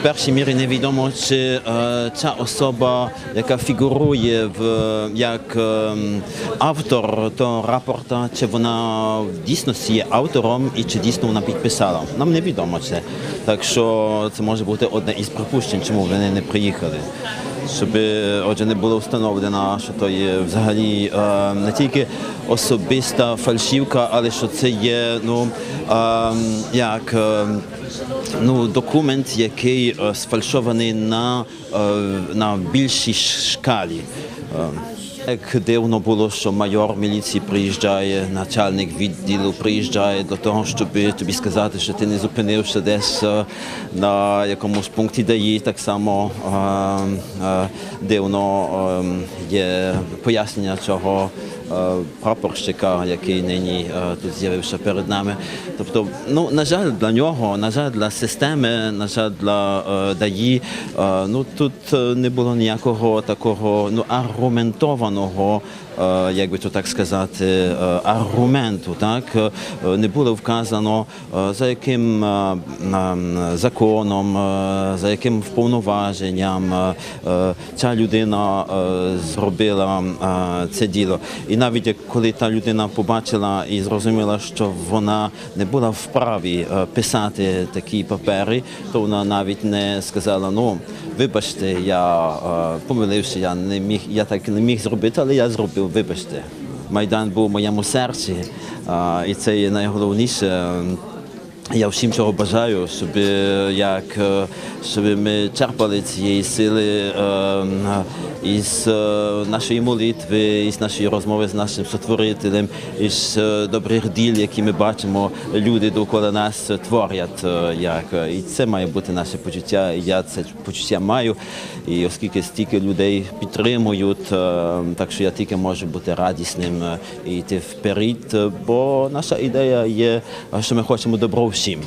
В першій мірі невідомо, чи е, ця особа, яка фігурує в як е, автор того рапорта, чи вона в дійсності є автором і чи дійсно вона підписала. Нам невідомо це. Так що це може бути одне із припущень, чому вони не приїхали. Щоб е, отже не було встановлено, що то є взагалі е, не тільки особиста фальшівка, але що це є ну е, як. Ну, документ, який сфальшований на, на більшій шкалі. Як дивно було, що майор міліції приїжджає, начальник відділу приїжджає для того, щоб тобі сказати, що ти не зупинився десь е, на якомусь пункті ДАІ. Так само е, е, дивно є пояснення цього прапорщика, який нині е, тут з'явився перед нами. Тобто, ну на жаль, для нього, на жаль, для системи, на жаль, для е, ДАІ, е, ну тут е, не було ніякого такого ну аргументованого. Е, Як би то так сказати, е, аргументу, так Е, не було вказано за яким законом, за яким вповноваженням ця людина зробила це діло. І навіть коли та людина побачила і зрозуміла, що вона не була вправі писати такі папери, то вона навіть не сказала: ну вибачте, я помилився, я не міг, я так не міг зробити, але я зробив. Вибачте. Майдан був у моєму серці, і це є найголовніше. Я всім цього бажаю, щоб е, як е, щоб ми черпали цієї сили е, із нашої молитви, із нашої розмови з нашим сотворителем, із добрих діл, які ми бачимо, люди довкола нас творять. Як і це має бути наше почуття. Я це почуття маю. І оскільки стільки людей підтримують, так що я тільки можу бути радісним і йти вперед, бо наша ідея є, що ми хочемо добро всім.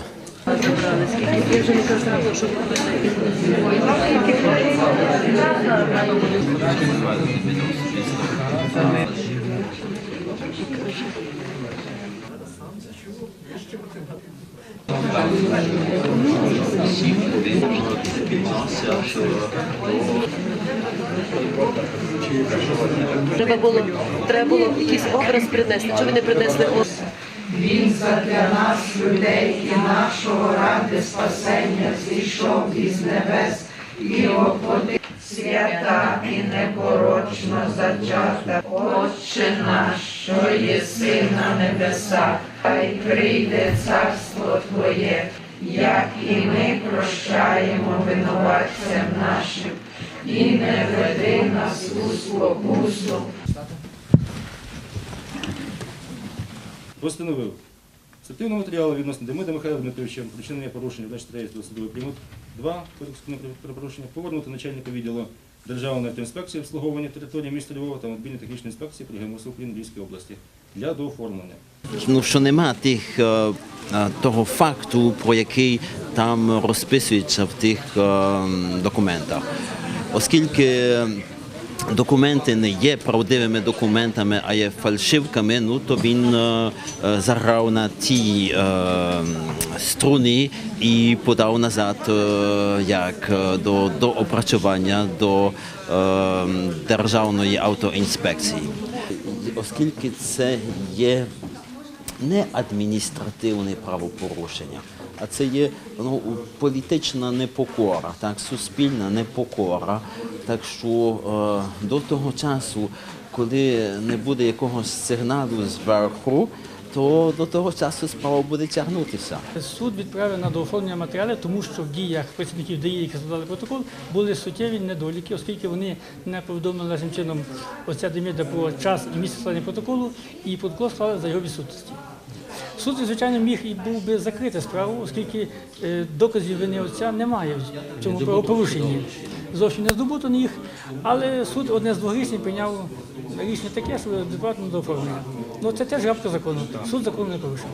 Треба було, треба було якийсь образ принести. Ви не принесли образ? Він задля нас, людей і нашого ради спасення зійшов із небес і оплодив свята і непорочно зачата. Отче наш, що єси на небесах, хай прийде царство Твоє, як і ми прощаємо винуватцям нашим, і не веди нас у спокусу. Постановив Септивного матеріалу відносно Демида Михайла Дмитровича про вчинення порушення 23 судовий примут 2 Кодексу про порушення повернути начальника відділу Державної автоінспекції обслуговування території міста Львова та мобільної технічної інспекції при ГМС України Львівської області для дооформлення. ну, що нема тих е, е, того факту, про який там розписується в тих е, документах. Оскільки документи не є правдивими документами, а є фальшивками, ну то він е, е, заграв на ті е, струни і подав назад е, як е, до, до опрацювання до е, державної автоінспекції. Оскільки це є не адміністративне правопорушення, а це є ну, політична непокора, так, суспільна непокора. Так що е, до того часу, коли не буде якогось сигналу зверху, то до того часу справа буде тягнутися. Суд відправив на дооформлення матеріалів, тому що в діях працівників ДАІ, які складали протокол, були суттєві недоліки, оскільки вони не повідомили належним чином оця Деміда про час і місце складення протоколу, і протокол склали за його відсутності. Суд, звичайно, міг і був би закрити справу, оскільки е, доказів вини отця немає в цьому правопорушенні. Зовсім не здобуто їх, але суд одне з двох рішень прийняв рішення таке, що адекватно до дооформлення. Ну це теж гапка закону. Суд закону не порушив.